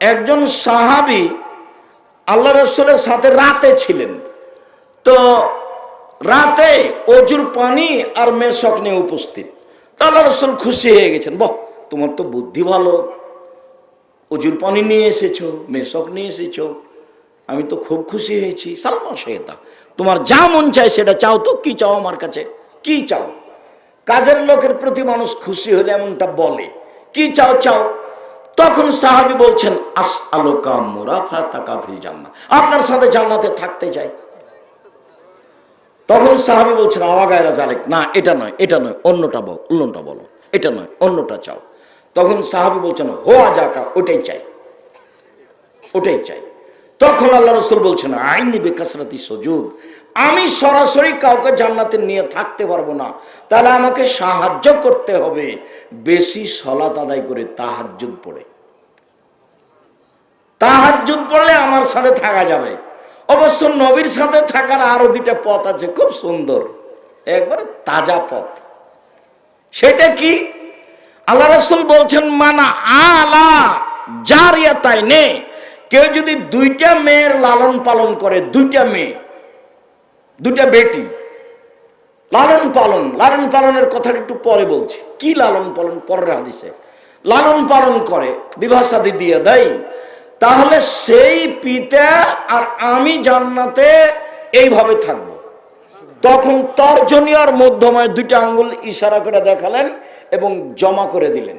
একজন সাহাবি আল্লাহ রসুলের সাথে রাতে ছিলেন। তো রাতে অজুর পানি আর মেশক নিয়ে উপস্থিত। তো আল্লাহ রসুল খুশি হয়ে গেছেন, বহ, তোমার তো বুদ্ধি ভালো। অজুর পানি নিয়ে এসেছ, মেশক নিয়ে এসেছ। আমি তো খুব খুশি হয়েছি। শেতা তোমার যা মন চায় সেটা চাও তো, কি চাও আমার কাছে? কি চাও? কাজের লোকের প্রতি মানুষ খুশি হলে এমনটা বলে, কি চাও চাও? তখন সাহাবি বলছেন আস আলোকা মুরাফা তাকাফিল জান্না আপনার সাথে জান্নাতে থাকতে চাই। তখন সাহাবি বলছেন আওয়াগায়রা জালেক না, এটা নয় এটা নয়, অন্যটা বল অন্যটা বলো। এটা নয়, অন্যটা চাও। তখন সাহাবি বলছেন হোয়া জাকা ওটাই চাই। ওটাই চাই। তখন আল্লাহ রসুল বলছেন, আইনি বেকাসরাতি সজুদ। আমি সরাসরি কাউকে জান্নাতে নিয়ে থাকতে পারব না। তাহলে আমাকে সাহায্য করতে হবে। বেশি সলাত আদায় করে তাহাজ্জুদ পড়ে। তাহাজ্জুদ পড়লে আমার সাথে থাকা যাবে। অবশ্য নবীর সাথে থাকার আরও দুইটা পথ আছে, খুব সুন্দর। একবারে তাজা পথ। সেটা কি? আল্লাহ রসুল বলছেন, মানা আলা জারিয়া তাই নে কেউ যদি দুইটা মেয়ের লালন পালন করে, দুইটা মেয়ে, দুইটা বেটি, লালন পালন, লালন পালনের কথাটা একটু পরে বলছি। কি লালন পালন? পরের হাদিসে। লালন পালন করে, বিবাহ শাদী দিয়ে দেয়। তাহলে সেই পিতা আর আমি জান্নাতে এইভাবে থাকব। তখন তর্জনীয়র মধ্যময় দুইটা আঙ্গুল ইশারা করে দেখালেন এবং জমা করে দিলেন।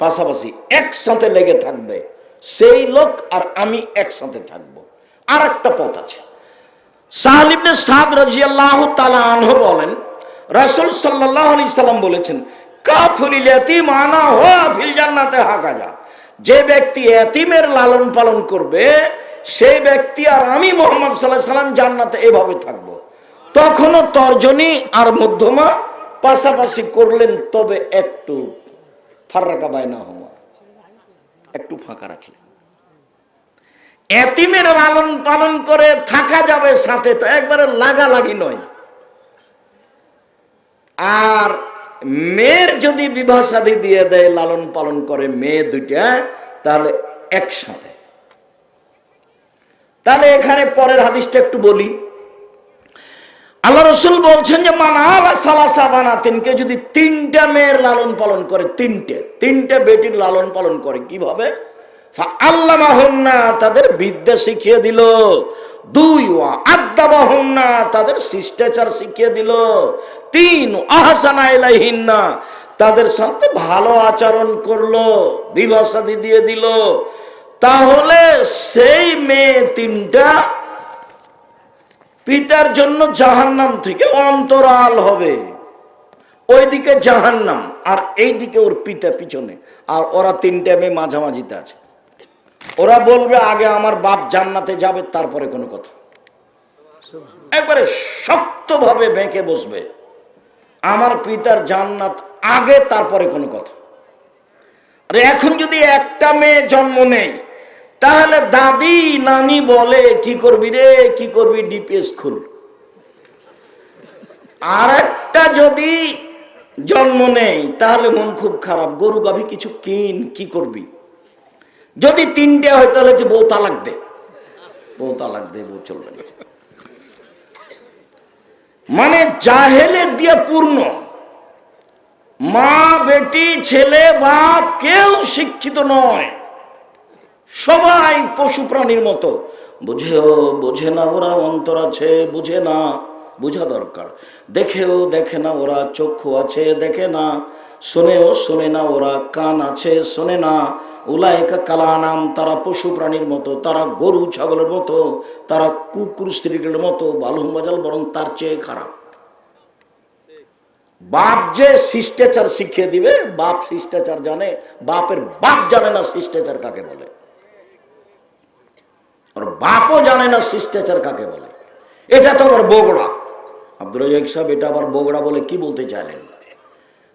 পাশাপাশি একসাথে লেগে থাকবে। সেই লোক আর আমি একসাথে থাকব। আর একটা পথ আছে। সাহালিবনে সাদ রাজিয়াল্লাহ তালা আনহ বলেন, রাসুল সাল্লাহ আলি সাল্লাম বলেছেন কাফুলিল এতিম আনা হওয়া ফিল জান্নাতে হাকা যা যে ব্যক্তি এতিমের লালন পালন করবে, সেই ব্যক্তি আর আমি মোহাম্মদ সাল্লাহ সাল্লাম জান্নাতে এভাবে থাকব। তখনও তর্জনী আর মধ্যমা পাশাপাশি করলেন, তবে একটু ফার্রাকা বায়না হওয়া। একটু ফাঁকা রাখলেন। এতিমের লালন পালন করে থাকা যাবে সাথে, তো একবারে লাগালাগি নয়। আর মেয়ের যদি বিবাহ সাদী দিয়ে দেয়, লালন পালন করে মেয়ে দুইটা, তাহলে একসাথে। তাহলে এখানে পরের হাদিসটা একটু বলি। আল্লাহ রসুল বলছেন যে মানালা সালাসা বানাতেনকে যদি তিনটা মেয়ের লালন পালন করে, তিনটে তিনটে বেটির লালন পালন করে, কীভাবে? তাদের বিদ্যা শিখিয়ে দিল। দুই আদাবাহন্না, তাদের শিষ্টাচার শিখিয়ে দিল। তিন আহসানা ইলাইহিন্না। তাদের সাথে ভালো আচরণ করল বিভাসাদি দিয়ে দিল। তাহলে সেই মেয়ে তিনটা পিতার জন্য জাহান্নাম থেকে অন্তরাল হবে। ওইদিকে জাহান্নাম, আর এইদিকে ওর পিতা পিছনে। আর ওরা তিনটে মেয়ে মাঝামাঝিতে আছে। ওরা বলবে, আগে আমার বাপ জান্নাতে যাবে, তারপরে কোনো কথা। একবারে শক্তভাবে বেঁকে বসবে। আমার পিতার জান্নাত আগে, তারপরে কোনো কথা। আর এখন যদি একটা মেয়ে জন্ম নেই, তাহলে দাদি, নানি বলে, কি করবি রে? কি করবি? ডিপিএস খুল। আর একটা যদি জন্ম নেই, তাহলে মন খুব খারাপ। গরু, গাভী কিছু কিন, কি করবি? যদি তিনটে হয়, তাহলে যে বউ তালাক দে। বউ তালাক দে, বউ চলবে না। মানে জাহেলে দিয়ে পূর্ণ। মা, বেটি, ছেলে, বাপ কেউ শিক্ষিত নয়। সবাই পশু প্রাণীর মতো। বুঝেও, বোঝে না ওরা অন্তর আছে, বুঝে না, বোঝা দরকার। দেখেও দেখে না ওরা চক্ষু আছে, দেখে না শোনেও শোনে না ওরা, কান আছে শোনে না। উলায়কা কালা নাম তারা পশু প্রাণীর মতো, তারা গরু ছাগলের মতো, তারা কুকুর স্ত্রীগুলোর মতো বালুম বাজাল বরং তার চেয়ে খারাপ। বাপ যে শিষ্টাচার শিখিয়ে দিবে, বাপ শিষ্টাচার জানে, বাপের বাপ জানে না শিষ্টাচার কাকে বলে। আর বাপও জানে না শিষ্টাচার কাকে বলে। এটা তো আবার বগড়া। আব্দুল সাহেব এটা আবার বগড়া বলে কি বলতে চাইলেন?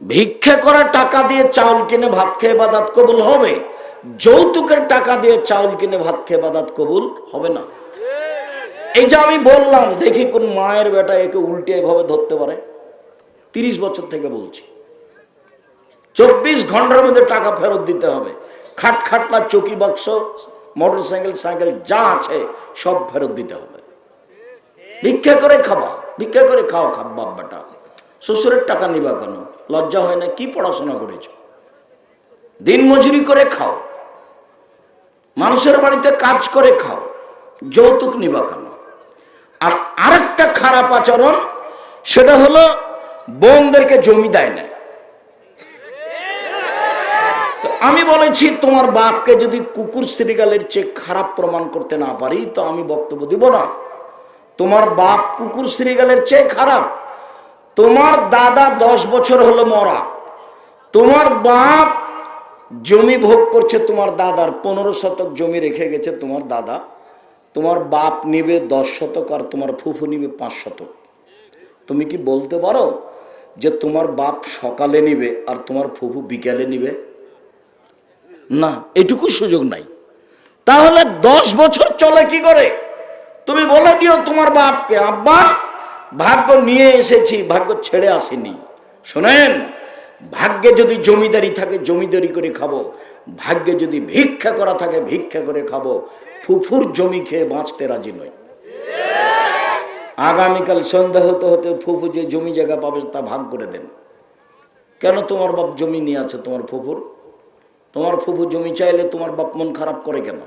ভিক্ষে করা টাকা দিয়ে চাউল কিনে ভাত খেয়ে বাদাত কবুল হবে? যৌতুকের টাকা দিয়ে চাউল কিনে ভাত খেয়ে বাদাত কবুল হবে না। এই যে আমি বললাম, দেখি কোন মায়ের বেটা একে উল্টে এভাবে ধরতে পারে। তিরিশ বছর থেকে বলছি। চব্বিশ ঘণ্টার মধ্যে টাকা ফেরত দিতে হবে। খাট খাটলা চকি বাক্স, মোটর সাইকেল সাইকেল যা আছে, সব ফেরত দিতে হবে। ভিক্ষা করে খাবা, ভিক্ষা করে খাও খাব বাপ বেটা। শ্বশুরের টাকা নিবা কেন? লজ্জা হয় না? কি পড়াশোনা করেছ? দিন মজুরি করে খাও। মানুষের বাড়িতে কাজ করে খাও। যৌতুক নিবা কেন? আর আরেকটা খারাপ আচরণ, সেটা হলো বোনদেরকে জমি দেয় না আমি বলেছি, তোমার বাপকে যদি কুকুর শ্রীগালের চেয়ে খারাপ প্রমাণ করতে না পারি, তো আমি বক্তব্য দিব না। তোমার বাপ কুকুর শ্রীগালের চেয়ে খারাপ। তোমার দাদা দশ বছর হলো মরা। তোমার বাপ জমি ভোগ করছে, তোমার দাদার পনেরো শতক জমি রেখে গেছে তোমার দাদা। তোমার বাপ নিবে দশ শতক আর তোমার ফুফু নিবে পাঁচ শতক। তুমি কি বলতে পারো যে তোমার বাপ সকালে নিবে আর তোমার ফুফু বিকালে নিবে? না, এটুকু সুযোগ নাই। তাহলে দশ বছর চলে কি করে? তুমি বলে দিও তোমার বাপকে, আব্বা ভাগ্য নিয়ে এসেছি, ভাগ্য ছেড়ে আসেনি। শোনেন, ভাগ্যে যদি জমিদারি থাকে, জমিদারি করে খাব। ভাগ্যে যদি ভিক্ষা করা থাকে, ভিক্ষা করে খাব। ফুফুর জমি খেয়ে বাঁচতে রাজি নয় আগামীকাল সন্ধ্যা হতে হতে ফুফু যে জমি জায়গা পাবে, তা ভাগ করে দেন। কেন তোমার বাপ জমি নিয়ে আছে, তোমার ফুফুর? তোমার ফুফু জমি চাইলে তোমার বাপ মন খারাপ করে কেন?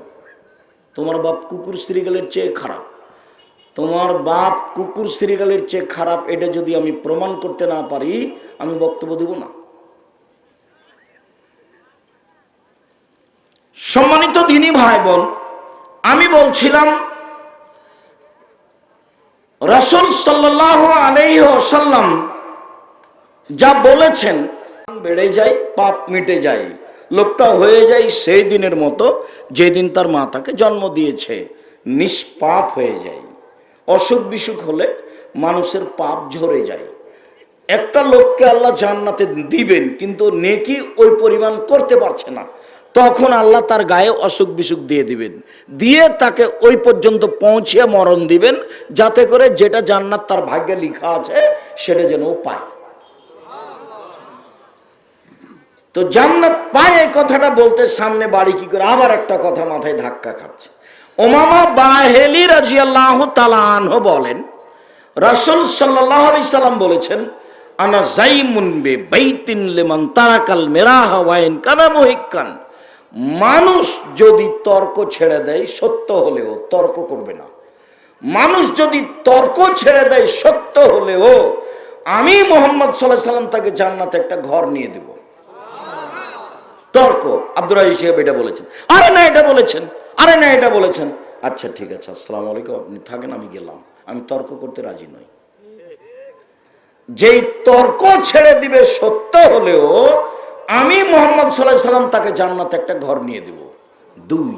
তোমার বাপ কুকুর শ্রীগালের চেয়ে খারাপ। তোমার বাপ কুকুর শ্রীগালের চেয়ে খারাপ, এটা যদি আমি প্রমাণ করতে না পারি, আমি বক্তব্য দেব না। সম্মানিত দিনী ভাই বোন আমি বলছিলাম, রসুল সাল্লাহ আলাইসাল্লাম যা বলেছেন বেড়ে যায়, পাপ মিটে যায়, লোকটা হয়ে যায় সেই দিনের মতো, যেদিন তার মা তাকে জন্ম দিয়েছে, নিষ্পাপ হয়ে যায়। অসুখ বিসুখ হলে মানুষের পাপ ঝরে যায়। একটা লোককে আল্লাহ জান্নাতে দিবেন, কিন্তু নেকি ওই পরিমাণ করতে পারছে না। তখন আল্লাহ তার গায়ে অসুখ বিসুখ দিয়ে দিবেন। দিয়ে তাকে ওই পর্যন্ত পৌঁছিয়ে মরণ দিবেন, যাতে করে যেটা জান্নাত তার ভাগ্যে লেখা আছে, সেটা যেন ও পায়। তো জান্নাত পায় এই কথাটা বলতে সামনে বাড়ি কি করে আবার একটা কথা মাথায় ধাক্কা খাচ্ছে। ওমামা বাহেলি রাজিয়াল্লাহ তালাহ বলেন, রাসুল সাল্লাহ আলি সাল্লাম বলেছেন, আনা জাইমুন বে বাইতিন লেমান তারাকাল মেরাহা ওয়াইন কানা মহিকান মানুষ যদি তর্ক ছেড়ে দেয়, সত্য হলেও তর্ক করবে না। মানুষ যদি তর্ক ছেড়ে দেয়, সত্য হলেও আমি মোহাম্মদ সাল্লাহ সাল্লাম তাকে জান্নাতে একটা ঘর নিয়ে দেব। তর্ক। আব্দুর সাহেব এটা বলেছেন। আরে না, এটা বলেছেন। আরে না, এটা বলেছেন। আচ্ছা ঠিক আছে, আসসালামু আলাইকুম, আপনি থাকেন, আমি গেলাম। আমি তর্ক করতে রাজি নই। যেই তর্ক ছেড়ে দিবে সত্য হলেও আমি মোহাম্মদ সাল্লাহ সাল্লাম তাকে জান্নাতে একটা ঘর নিয়ে দেব। দুই,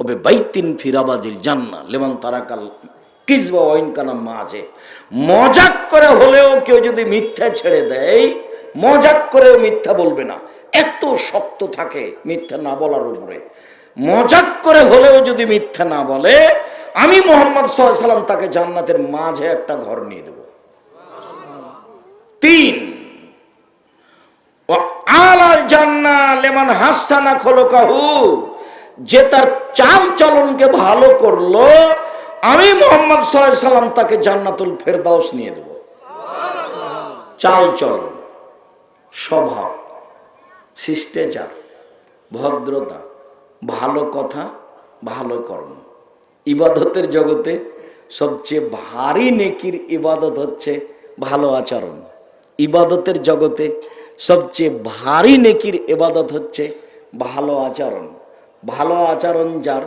ওবে বাইতিন ফিরাবাজিল জান্না, লেমন তারাকাল কিসবা ওয়াইন কানা মাঝে মজাক করে হলেও কেউ যদি মিথ্যা ছেড়ে দেয়, মজাক করেও মিথ্যা বলবে না। এত শক্ত থাকে মিথ্যা না বলার উপরে। মজাক করে হলেও যদি মিথ্যা না বলে, আমি মোহাম্মদ সাল্লাম তাকে জান্নাতের মাঝে একটা ঘর নিয়ে দেব। তিন লেমান হাসানা খোলো কাহু যে তার চাল চলনকে ভালো করল, আমি মোহাম্মদ সাল্লাম তাকে জান্নাতুল ফেরদাউস নিয়ে দেব। চাল চলন, স্বভাব, শিষ্টাচার, ভদ্রতা ভালো কথা, ভালো কর্ম। ইবাদতের জগতে সবচেয়ে ভারী নেকির ইবাদত হচ্ছে ভালো আচরণ। ইবাদতের জগতে সবচেয়ে ভারী নেকির ইবাদত হচ্ছে ভালো আচরণ। ভালো আচরণ যার,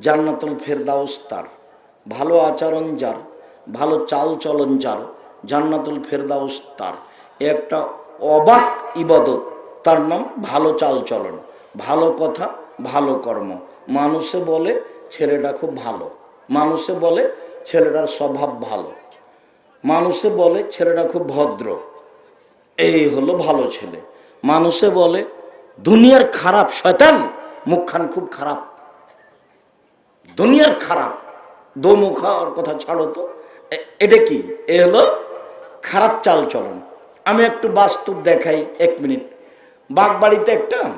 জান্নাতুল ফেরদাউস তার। ভালো আচরণ যার, ভালো চাল চলন যার, জান্নাতুল ফেরদাউস তার। একটা অবাক ইবাদত, তার নাম ভালো চাল চলন ভালো কথা ভালো কর্ম। মানুষে বলে ছেলেটা খুব ভালো। মানুষে বলে ছেলেটার স্বভাব ভালো। মানুষে বলে ছেলেটা খুব ভদ্র। এই হলো ভালো ছেলে। মানুষে বলে দুনিয়ার খারাপ, শয়তান, মুখখান খুব খারাপ। দুনিয়ার খারাপ। দোমুখা ওর কথা ছাড়ো তো। এটা কি? এ হলো খারাপ চাল চলন আমি একটু বাস্তব দেখাই, এক মিনিট। বাগবাড়িতে একটা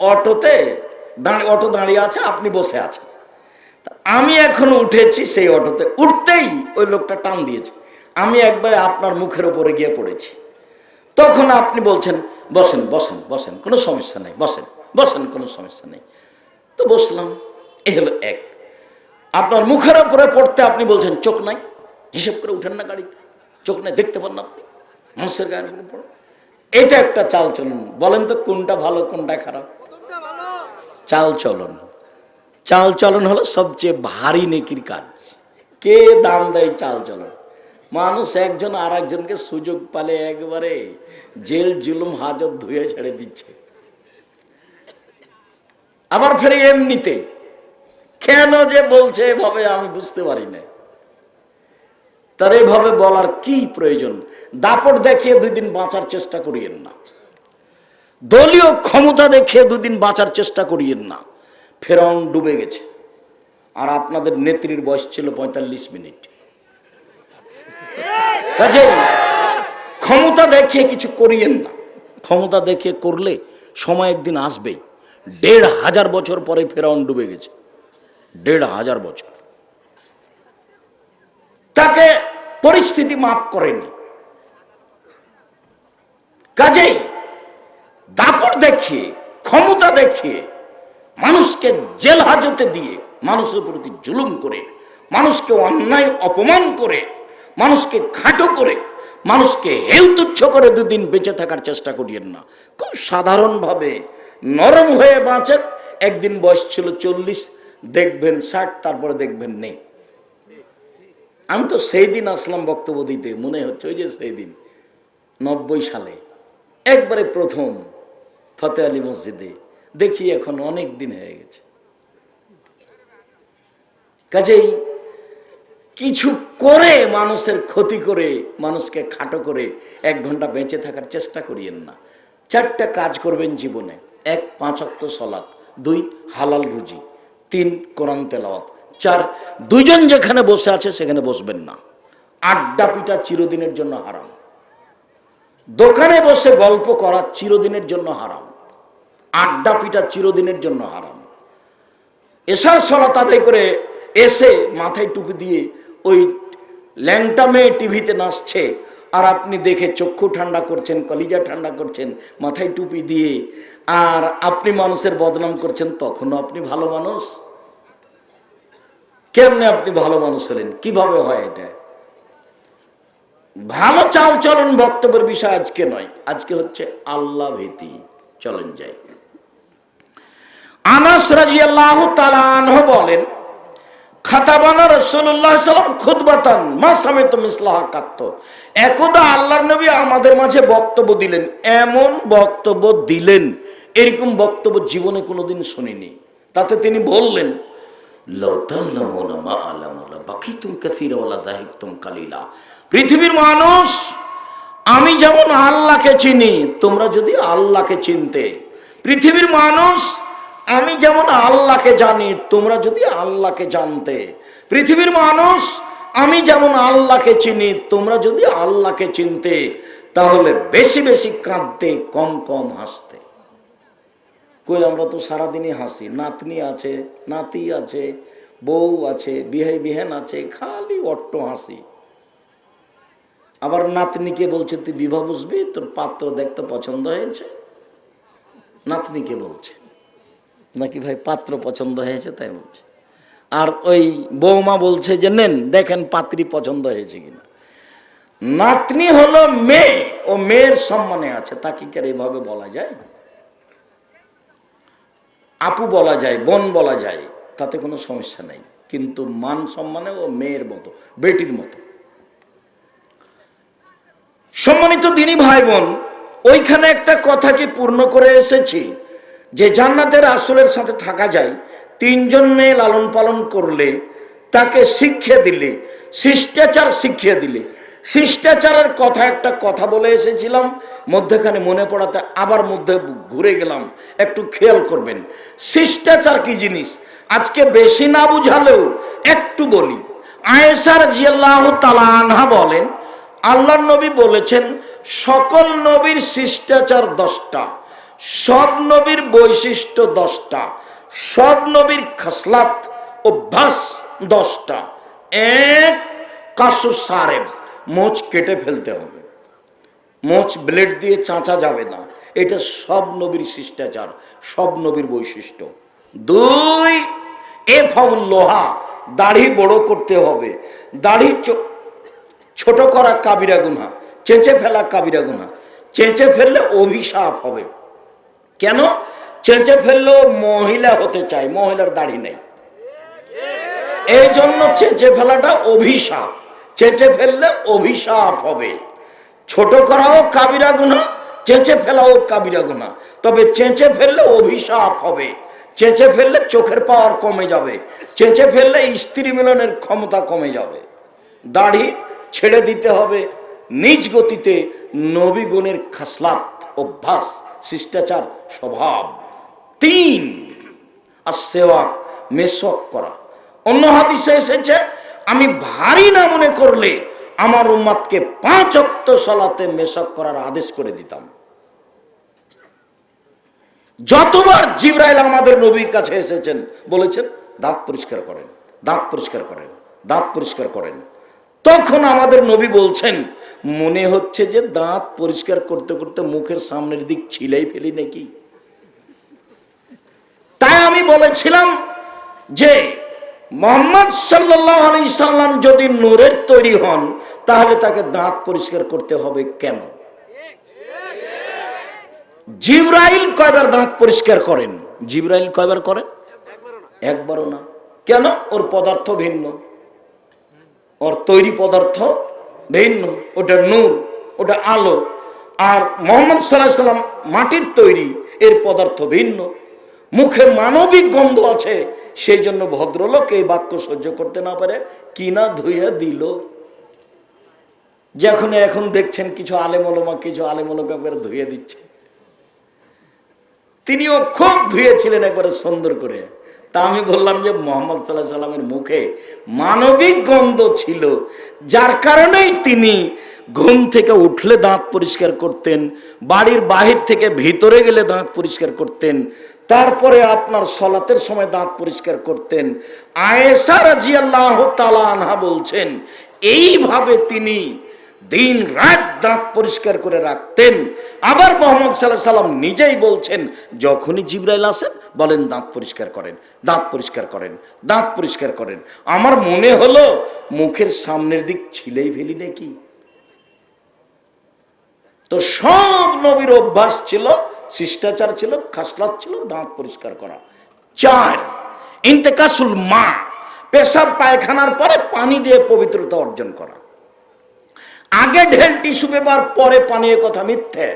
অটোতে দাঁড়িয়ে অটো দাঁড়িয়ে আছে, আপনি বসে আছেন। আমি এখন উঠেছি সেই অটোতে, উঠতেই ওই লোকটা টান দিয়েছে। আমি একবারে আপনার মুখের উপরে গিয়ে পড়েছি। তখন আপনি বলছেন, বসেন বসেন বসেন, কোনো সমস্যা নেই, বসেন বসেন, কোনো সমস্যা নেই। তো বসলাম, এ হলো এক। আপনার মুখের উপরে পড়তে আপনি বলছেন, চোখ নাই, হিসেব করে উঠেন না গাড়িতে, চোখ নাই, দেখতে পান না আপনি, মানুষের গায়ের উপরে পড়ে। এটা একটা চাল চলন বলেন তো কোনটা ভালো, কোনটা খারাপ। চাল চলন চাল চলন হলো সবচেয়ে ভারী নেকির কাজ। কে দাম দেয় চাল চলন মানুষ একজন আর একজনকে সুযোগ পালে একবারে জেল জুলুম হাজত ধুয়ে ছেড়ে দিচ্ছে। আবার ফের এমনিতে, কেন যে বলছে এভাবে আমি বুঝতে পারি না। তার এভাবে বলার কি প্রয়োজন? দাপট দেখিয়ে দুই দিন বাঁচার চেষ্টা করিয়েন না। দলীয় ক্ষমতা দেখে দুদিন বাঁচার চেষ্টা করিয়েন না। ফেরন ডুবে গেছে। আর আপনাদের নেত্রীর বয়স ছিল পঁয়তাল্লিশ মিনিট। কাজে ক্ষমতা দেখিয়ে কিছু করিয়েন না। ক্ষমতা দেখিয়ে করলে সময় একদিন আসবেই দেড় হাজার বছর পরে ফেরাউন ডুবে গেছে। দেড় হাজার বছর। তাকে পরিস্থিতি মাফ করেনি। কাজেই দাপট দেখিয়ে, ক্ষমতা দেখিয়ে, মানুষকে জেল হাজতে দিয়ে মানুষের প্রতি জুলুম করে, মানুষকে অন্যায় অপমান করে, মানুষকে খাটো করে, মানুষকে হেল তুচ্ছ করে দুদিন বেঁচে থাকার চেষ্টা করিয়েন না। খুব সাধারণভাবে নরম হয়ে বাঁচেন, একদিন বয়স ছিল চল্লিশ, দেখবেন ষাট, তারপরে দেখবেন নেই। আমি তো সেই দিন আসলাম বক্তব্য দিতে, মনে হচ্ছে ওই যে সেই দিন, নব্বই সালে, একবারে প্রথম। ফতে আলী মসজিদে। দেখি এখন অনেক দিন হয়ে গেছে। কাজেই কিছু করে মানুষের ক্ষতি করে, মানুষকে খাটো করে এক ঘণ্টা বেঁচে থাকার চেষ্টা করিয়েন না। চারটা কাজ করবেন জীবনে। এক পাঁচক্ত সলাৎ। দুই, হালাল রুজি। তিন, কোরআন তেলাওয়াত। চার, দুইজন যেখানে বসে আছে সেখানে বসবেন না। আড্ডা পিটা চিরদিনের জন্য হারাম। দোকানে বসে গল্প করা চিরদিনের জন্য হারাম। আড্ডা পিটা চিরদিনের জন্য হারাম। এসার সলাত আদায় করে এসে মাথায় টুপি দিয়ে ওই ল্যাংটা মেয়ে টিভিতে নাচছে, আর আপনি দেখে চক্ষু ঠান্ডা করছেন, কলিজা ঠান্ডা করছেন, মাথায় টুপি দিয়ে, আর আপনি মানুষের বদনাম করছেন, তখনও আপনি ভালো মানুষ? কেমনে আপনি ভালো মানুষ হলেন? কীভাবে হয় এটা? ভালো চাল চলন বক্তব্যের বিষয় আজকে নয়, আজকে হচ্ছে আল্লাহ ভীতি। চলন যাই। আনাস তাআলা আনহু বলেন, খাতাবানা রাসূলুল্লাহ সাল্লাম খুতবাতান, মা সামিত মিসলাহ কাত্ত। একদা আল্লাহর নবী আমাদের মাঝে বক্তব্য দিলেন, এমন বক্তব্য দিলেন, এরকম বক্তব্য জীবনে কোনোদিন শুনিনি। তাতে তিনি বললেন পৃথিবীর মানুষ, আমি যেমন আল্লাহকে চিনি, তোমরা যদি আল্লাহকে চিনতে, পৃথিবীর মানুষ আমি যেমন আল্লাহকে জানি, তোমরা যদি আল্লাহকে জানতে। পৃথিবীর মানুষ, আমি যেমন আল্লাহকে চিনি, তোমরা যদি আল্লাহকে চিনতে, তাহলে বেশি বেশি কাঁদতে, কম কম হাসতে। কই, আমরা তো সারাদিনই হাসি। নাতনি আছে, নাতি আছে, বউ আছে, বিহাই বিহেন আছে, খালি অট্ট হাসি। আবার নাতনিকে বলছে, তুই বিবাহ বুঝবি? তোর পাত্র দেখতে পছন্দ হয়েছে? নাতনিকে বলছে। নাকি ভাই পাত্র পছন্দ হয়েছে তাই বলছে। আর ওই বৌমা বলছে যে, নেন, দেখেন পাত্রী পছন্দ হয়েছে কিনা। নাতনি হলো মেয়ে, ও মেয়ের সম্মানে আছে, তাকে কি এইভাবে বলা যায়? আপু বলা যায়, বোন বলা যায়, তাতে কোনো সমস্যা নেই। কিন্তু মান সম্মানে ও মেয়ের মতো, বেটির মতো। সম্মানিত দিনী ভাই বোন, ওইখানে একটা কথাকে পূর্ণ করে এসেছি? যে জান্নাতের আসলের সাথে থাকা যায়, তিনজন মেয়ে লালন পালন করলে, তাকে শিখিয়ে দিলে, শিষ্টাচার শিখিয়ে দিলে। শিষ্টাচারের কথা একটা কথা বলে এসেছিলাম, মধ্যেখানে মনে পড়াতে আবার মধ্যে ঘুরে গেলাম, একটু খেয়াল করবেন। শিষ্টাচার কি জিনিস? আজকে বেশি না বুঝালেও একটু বলি। আয়েসার জিয়াল্লাহ তালা আনহা বলেন আল্লাহ নবী বলেছেন, সকল নবীর শিষ্টাচার দশটা। সব নবীর বৈশিষ্ট্য দশটা, সব নবীর খাসলাত অভ্যাস দশটা। এক, কাসু সারেব, মোচ কেটে ফেলতে হবে। মোচ ব্লেড দিয়ে চাঁচা যাবে না। এটা সব নবীর শিষ্টাচার, সব নবীর বৈশিষ্ট্য। দুই এ ফাউল লোহা দাড়ি বড় করতে হবে। দাড়ি ছোট করা কাবিরা গুনা চেঁচে ফেলা কাবিরা গুনা চেঁচে ফেললে অভিশাপ হবে। কেন? চেঁচে ফেললেও মহিলা হতে চায়, মহিলার দাড়ি নেই। এই জন্য চেঁচে ফেলাটা অভিশাপ। চেঁচে ফেললে অভিশাপ হবে। ছোট করাও কাবিরা গুনা চেঁচে ফেলাও কাবিরা গুনা তবে চেঁচে ফেললে অভিশাপ হবে। চেঁচে ফেললে চোখের পাওয়ার কমে যাবে। চেঁচে ফেললে স্ত্রী মিলনের ক্ষমতা কমে যাবে। দাড়ি ছেড়ে দিতে হবে। নিজ গতিতে নবীগুণের খাসলাত অভ্যাস। শিষ্টাচার, স্বভাব। তিন আর সেওয়াক মেসক করা। অন্য হাদিসে এসেছে, আমি ভারী না মনে করলে আমার উম্মাদকে পাঁচ অক্ত সলাতে মেসক করার আদেশ করে দিতাম। যতবার জিব্রাইল আমাদের নবীর কাছে এসেছেন, বলেছেন, দাঁত পরিষ্কার করেন, দাঁত পরিষ্কার করেন, দাঁত পরিষ্কার করেন। তখন আমাদের নবী বলছেন, মনে হচ্ছে যে দাঁত পরিষ্কার করতে করতে মুখের সামনের দিক ছিলাই ফেলি নাকি? তাই আমি বলেছিলাম যে, মোহাম্মদ সাল্লাহ আলি সাল্লাম যদি নূরের তৈরি হন, তাহলে তাকে দাঁত পরিষ্কার করতে হবে কেন? জিব্রাইল কয়বার দাঁত পরিষ্কার করেন? জিব্রাইল কয়বার করেন? একবারও না। কেন? ওর পদার্থ ভিন্ন। ওর তৈরি পদার্থ, ভিন্ন, ওটা নূর, ওটা আলো। আর মোহাম্মদ সাল্লাহ সাল্লাম মাটির তৈরি, এর পদার্থ ভিন্ন। মুখে মানবিক গন্ধ আছে, সেই জন্য ভদ্রলোক এই বাক্য সহ্য করতে না পারে, কিনা ধুইয়া দিল। যখন এখন দেখছেন কিছু আলেমলমা, কিছু আলেমলকা করে ধুয়ে দিচ্ছে। তিনিও খুব ধুয়েছিলেন একবারে সুন্দর করে। তা আমি বললাম যে মোহাম্মদ সাল্লাহ সাল্লামের মুখে মানবিক গন্ধ ছিল, যার কারণেই তিনি ঘুম থেকে উঠলে দাঁত পরিষ্কার করতেন, বাড়ির বাহির থেকে ভিতরে গেলে দাঁত পরিষ্কার করতেন, তারপরে আপনার সলাতের সময় দাঁত পরিষ্কার করতেন। আয়েসা রাজিয়াল্লাহ তালা আনহা বলছেন, এইভাবে তিনি দিন রাত দাঁত পরিষ্কার করে রাখতেন। আবার মোহাম্মদ সাল্লাহ সাল্লাম নিজেই বলছেন, যখনই জিব্রাইল আসেন বলেন দাঁত পরিষ্কার করেন, দাঁত পরিষ্কার করেন, দাঁত পরিষ্কার করেন। আমার মনে হলো, মুখের সামনের দিক ছিলেই ফেলি নাকি? তো সব নবীর অভ্যাস ছিল, শিষ্টাচার ছিল, খাসলাত ছিল, দাঁত পরিষ্কার করা। চার, ইন্তেকাসুল মা, পেশাব পায়খানার পরে পানি দিয়ে পবিত্রতা অর্জন করা। আগে ঢেল টিস্যু পেপার, পরে পানি কথা মিথ্যে।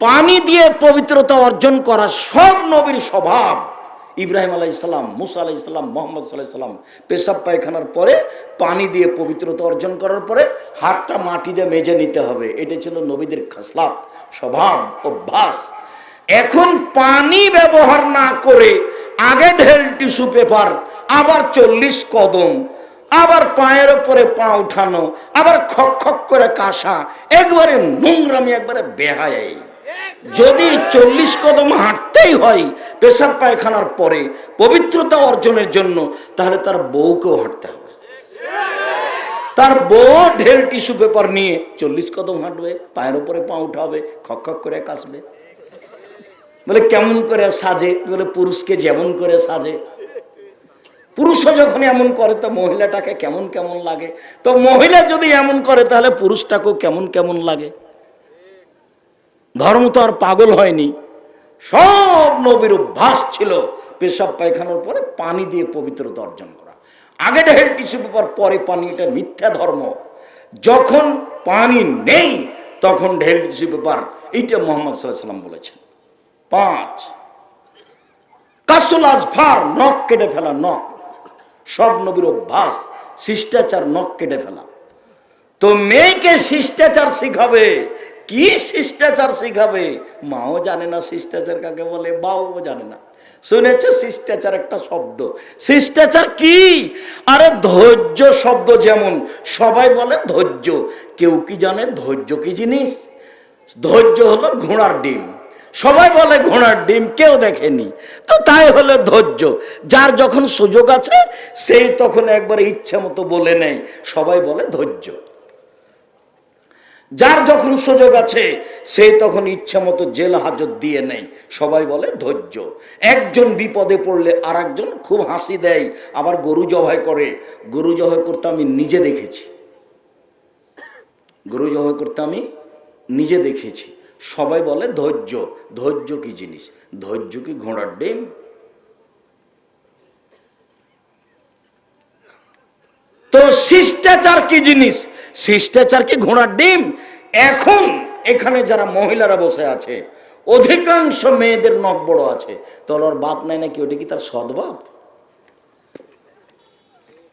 পানি দিয়ে পবিত্রতা অর্জন করা সব নবীর স্বভাব। ইব্রাহিম আলাই ইসলাম মুসা আলাই ইসলাম মোহাম্মদ সাল্লাহ পেশাব পায়খানার পরে পানি দিয়ে পবিত্রতা অর্জন করার পরে হাতটা মাটি দিয়ে মেজে নিতে হবে। এটা ছিল নবীদের খাসলাত, স্বভাব, অভ্যাস। এখন পানি ব্যবহার না করে আগে ঢেল টিস্যু পেপার, আবার চল্লিশ কদম আবার পায়ের ওপরে পা উঠানো, আবার খক খক করে কাশা, একবারে নোংরামি একবারে বেহায় যদি চল্লিশ কদম হাঁটতেই হয় পেশাব পায়খানার পরে পবিত্রতা অর্জনের জন্য, তাহলে তার বউকেও হাঁটতে হবে। তার বউ ঢেল টিস্যু পেপার নিয়ে চল্লিশ কদম হাঁটবে, পায়ের উপরে পা উঠাবে, খক খক করে কাশবে। বলে কেমন করে সাজে? বলে পুরুষকে যেমন করে সাজে। পুরুষও যখন এমন করে, তো মহিলাটাকে কেমন কেমন লাগে? তো মহিলা যদি এমন করে, তাহলে পুরুষটাকেও কেমন কেমন লাগে? ধর্ম তো আর পাগল হয়নি। সব নবীর অভ্যাস ছিল পেশাব পায়খানার পরে পানি দিয়ে পবিত্রতা অর্জন করা। আগে ঢেল টিস্যু পেপার পরে পানি, এটা মিথ্যা ধর্ম। যখন পানি নেই, তখন ঢেল টিস্যু পেপার এইটা মোহাম্মদ সাল্লাম বলেছেন। পাঁচ, কাসুল আজফার নখ কেটে ফেলা নখ। সব নবীর অভ্যাস, শিষ্টাচার নখ কেটে ফেলা। তো মেয়েকে শিষ্টাচার শিখাবে, কি শিষ্টাচার শিখাবে? মাও জানে না শিষ্টাচার কাকে বলে বাও জানে না। শুনেছে শিষ্টাচার একটা শব্দ। শিষ্টাচার কি? আরে ধৈর্য শব্দ যেমন, সবাই বলে ধৈর্য। কেউ কি জানে? ধৈর্য কি জিনিস? ধৈর্য হলো ঘোড়ার ডিম। সবাই বলে, ঘোড়ার ডিম কেউ দেখেনি। তো তাই হলো ধৈর্য। যার যখন সুযোগ আছে, সেই তখন একবার ইচ্ছা মতো বলে নেয়। সবাই বলে ধৈর্য। যার যখন সুযোগ আছে, সে তখন ইচ্ছা মতো জেল হাজত দিয়ে নেয়। সবাই বলে ধৈর্য। একজন বিপদে পড়লে আর খুব হাসি দেয়, আবার গরু জবাই করে। গরু জবাই করতে আমি নিজে দেখেছি। গরু জবাই করতে আমি নিজে দেখেছি। সবাই বলে ধৈর্য। ধৈর্য কি জিনিস? ধৈর্য কি ঘোড়ার ডিম? তো শিষ্টাচার কি জিনিস? শিষ্টাচার কি ঘোড়ার ডিম? এখন এখানে যারা মহিলারা বসে আছে, অধিকাংশ মেয়েদের নখ বড় আছে। তোর ওর বাপ নাই নাকি? ওটা কি তার সৎ বাপ?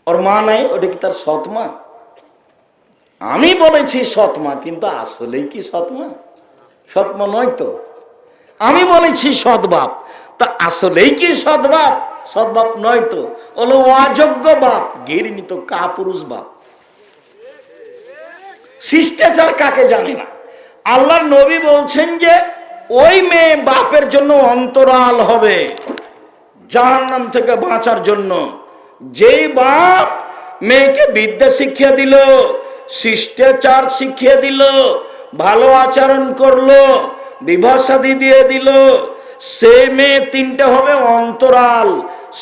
ওর মা নাই? ওটা কি তার সৎ মা? আমি বলেছি সৎ মা, কিন্তু আসলেই কি সৎ মা নয় তো? আমি বলেছি সৎবাপ তা আসলেই কি সৎবাপ সৎবাপ নয় তো? হলো অযোগ্য বাপ ঘিরিনি তো কা পুরুষ বাপ। শিষ্টাচার কাকে জানে না? আল্লাহর নবী বলছেন যে, ওই মেয়ে বাপের জন্য অন্তরাল হবে, জাহান্নাম থেকে বাঁচার জন্য। যেই বাপ মেয়েকে বিদ্যা শিখিয়ে দিল, শিষ্টাচার শিখিয়ে দিল ভালো আচরণ করল শাদী দিয়ে দিল, সে মেয়ে তিনটে হবে অন্তরাল,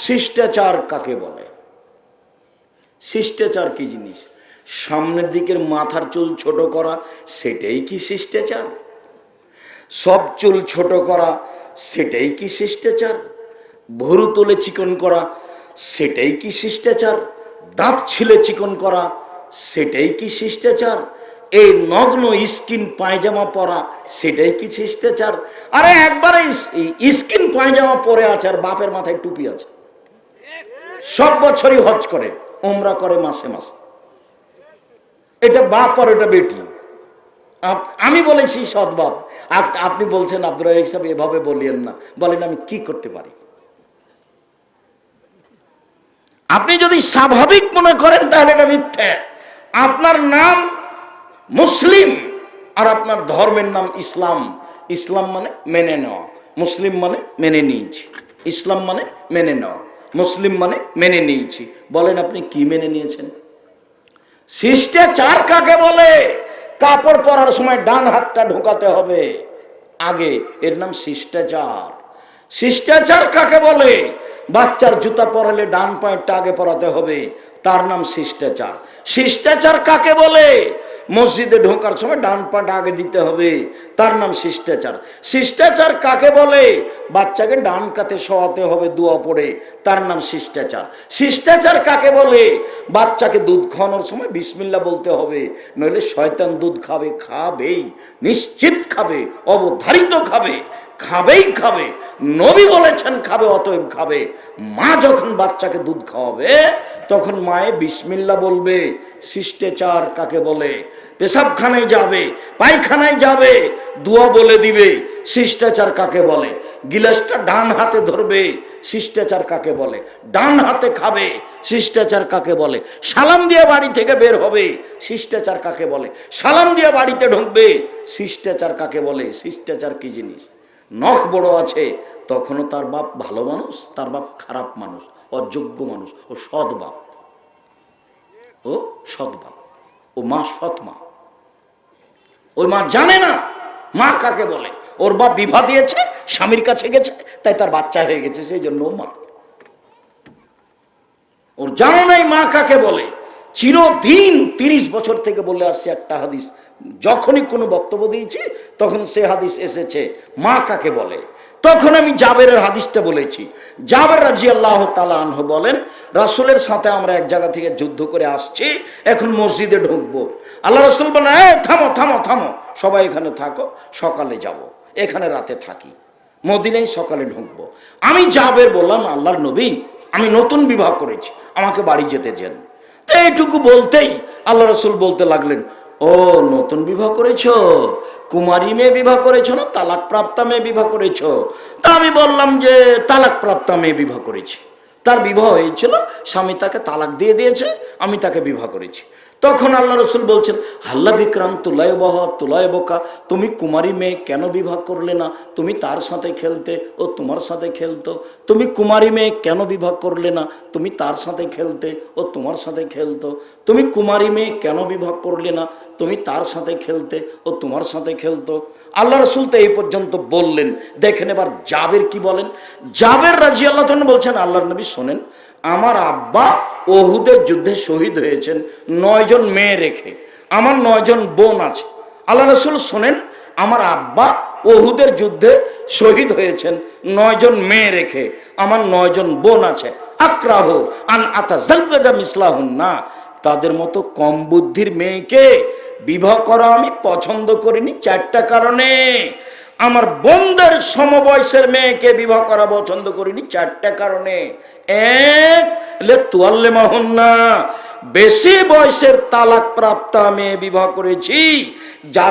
শিষ্টাচার কাকে বলে? শিষ্টাচার কি জিনিস? সামনের দিকের মাথার চুল ছোট করা, সেটাই কি শিষ্টাচার? সব চুল ছোট করা, সেটাই কি শিষ্টাচার? ভরু তোলে চিকন করা, সেটাই কি শিষ্টাচার? দাঁত ছিলে চিকন করা, সেটাই কি শিষ্টাচার? এই নগ্ন স্কিন পায়জামা পরা, সেটাই কি শিষ্টাচার? আরে একবারে স্কিন পায়জামা পরে আছে আর বাপের মাথায় টুপি আছে। সব বছরই হজ করে ওমরা করে মাসে মাসে। এটা বাপ আর এটা বেটি। আমি বলেছি আপ- আপনি বলছেন, আব্দুর রাজাক সাহেব, এভাবে বলিয়েন না। বলেন, আমি কি করতে পারি? আপনি যদি স্বাভাবিক মনে করেন, তাহলে এটা মিথ্যে। আপনার নাম মুসলিম। আর আপনার ধর্মের নাম ইসলাম। ইসলাম মানে মেনে নেওয়া। মুসলিম মানে মেনে নিয়েছি। ইসলাম মানে মেনে নেওয়া। মুসলিম মানে মেনে নিয়েছি। বলেন আপনি কি মেনে নিয়েছেন? শিষ্টাচার কাকে বলে? কাপড় পরার সময় ডান হাতটা ঢোকাতে হবে। আগে, এর নাম শিষ্টাচার। শিষ্টাচার কাকে বলে? বাচ্চার জুতা পরালে ডান পায়েরটা আগে পরাতে হবে। তার নাম শিষ্টাচার। শিষ্টাচার কাকে বলে? মসজিদে ঢোকার সময় ডান পাটা আগে দিতে হবে। তার নাম শিষ্টাচার। শিষ্টাচার কাকে বলে? বাচ্চাকে ডান কাতে শোয়াতে হবে দোয়া পড়ে। তার নাম শিষ্টাচার। শিষ্টাচার কাকে বলে? বাচ্চাকে দুধ খাওয়ানোর সময় বিসমিল্লা বলতে হবে। নইলে শয়তান দুধ খাবে, খাবেই, নিশ্চিত খাবে, অবধারিত খাবে, খাবেই খাবে। নবী বলেছেন, খাবে, অতএব খাবে। মা যখন বাচ্চাকে দুধ খাওয়াবে, তখন মায়ে বিসমিল্লা বলবে। শিষ্টাচার কাকে বলে? পেশাবখানায় যাবে, পায়খানায় যাবে, দোয়া বলে দিবে, শিষ্টাচার কাকে বলে? গিলাসটা ডান হাতে ধরবে, শিষ্টাচার কাকে বলে? ডান হাতে খাবে, শিষ্টাচার কাকে বলে? সালাম দিয়ে বাড়ি থেকে বের হবে, শিষ্টাচার কাকে বলে? সালাম দিয়ে বাড়িতে ঢুকবে, শিষ্টাচার কাকে বলে? শিষ্টাচার কি জিনিস? নখ বড় আছে, তখনও তার বাপ ভালো মানুষ, তার বাপ খারাপ মানুষ, অযোগ্য মানুষ, ও সৎ বাপ। ও সৎ বাপ, ও মা সৎ মা। ওই মা জানে না। মা কাকে বলে? ওর বাপ বিবাহ দিয়েছে, স্বামীর কাছে গেছে, তাই তার বাচ্চা হয়ে গেছে, সেই জন্য মা। ওর জানা নাই মা কাকে বলে। চিরদিন তিরিশ বছর থেকে বলে আসছে একটা হাদিস। যখনই কোনো বক্তব্য দিয়েছি, তখন সে হাদিস এসেছে, মা কাকে বলে? তখন আমি জাবেরের হাদিসটা বলেছি। জাবের রাজি আল্লাহ তালাহ বলেন, রাসুলের সাথে আমরা এক জায়গা থেকে যুদ্ধ করে আসছি, এখন মসজিদে ঢুকবো। আল্লাহ রসুল বলেন "এই, থামো থামো থামো। সবাই এখানে থাকো সকালে যাব। এখানে রাতে থাকি। মদিনায় সকালে ঢুকবো। আমি জাবের বললাম আল্লাহর নবী আমি নতুন বিবাহ করেছি। আমাকে বাড়ি যেতে চান তো এইটুকু বলতেই আল্লাহ রসুল বলতে লাগলেন ও নতুন বিবাহ করেছ? কুমারী মেয়ে বিবাহ করেছ না? তালাক প্রাপ্তা মেয়ে বিবাহ করেছ? তা আমি বললাম যে তালাক প্রাপ্তা মেয়ে বিবাহ করেছি। তার বিবাহ হয়েছিল স্বামী তাকে তালাক দিয়ে দিয়েছে আমি তাকে বিবাহ করেছি। তখন আল্লাহ রসুল বলছেন, হাল্লা বিক্রাম তুলায় বহ, তুলায় বোকা। তুমি কুমারী মেয়ে কেন বিবাহ করলে না? তুমি তার সাথে খেলতে ও তোমার সাথে খেলতো। তুমি কুমারী মেয়ে কেন বিবাহ করলে না? তুমি তার সাথে খেলতে ও তোমার সাথে খেলতো। তুমি কুমারী মেয়ে কেন বিবাহ করলে না? তুমি তার সাথে খেলতে ও তোমার সাথে খেলতো। আল্লাহ রসুল তো এই পর্যন্ত বললেন। দেখেন এবার জাবের কি বলেন? জাবের রাজি আল্লাহ বলছেন আল্লাহ নবী শোনেন আমার আব্বা ওহুদের যুদ্ধে শহীদ হয়েছেন, নয়জন মেয়ে রেখে। আমার নয়জন বোন আছে। আল্লাহ রসুল শোনেন, আমার আব্বা ওহুদের যুদ্ধে শহীদ হয়েছেন, নয়জন মেয়ে রেখে। আমার নয়জন বোন আছে। আক্রাহ আন আতা জালগাজা মিসলাহুন না তাদের মতো কম বুদ্ধির মেয়েকে বিবাহ করা আমি পছন্দ করিনি চারটা কারণে। আমার বোনদের সমবয়সের মেয়েকে বিবাহ করা পছন্দ করিনি চারটা কারণে। এক বেশি বয়সের তালাক প্রাপ্ত আমি বিবাহ করেছি। যা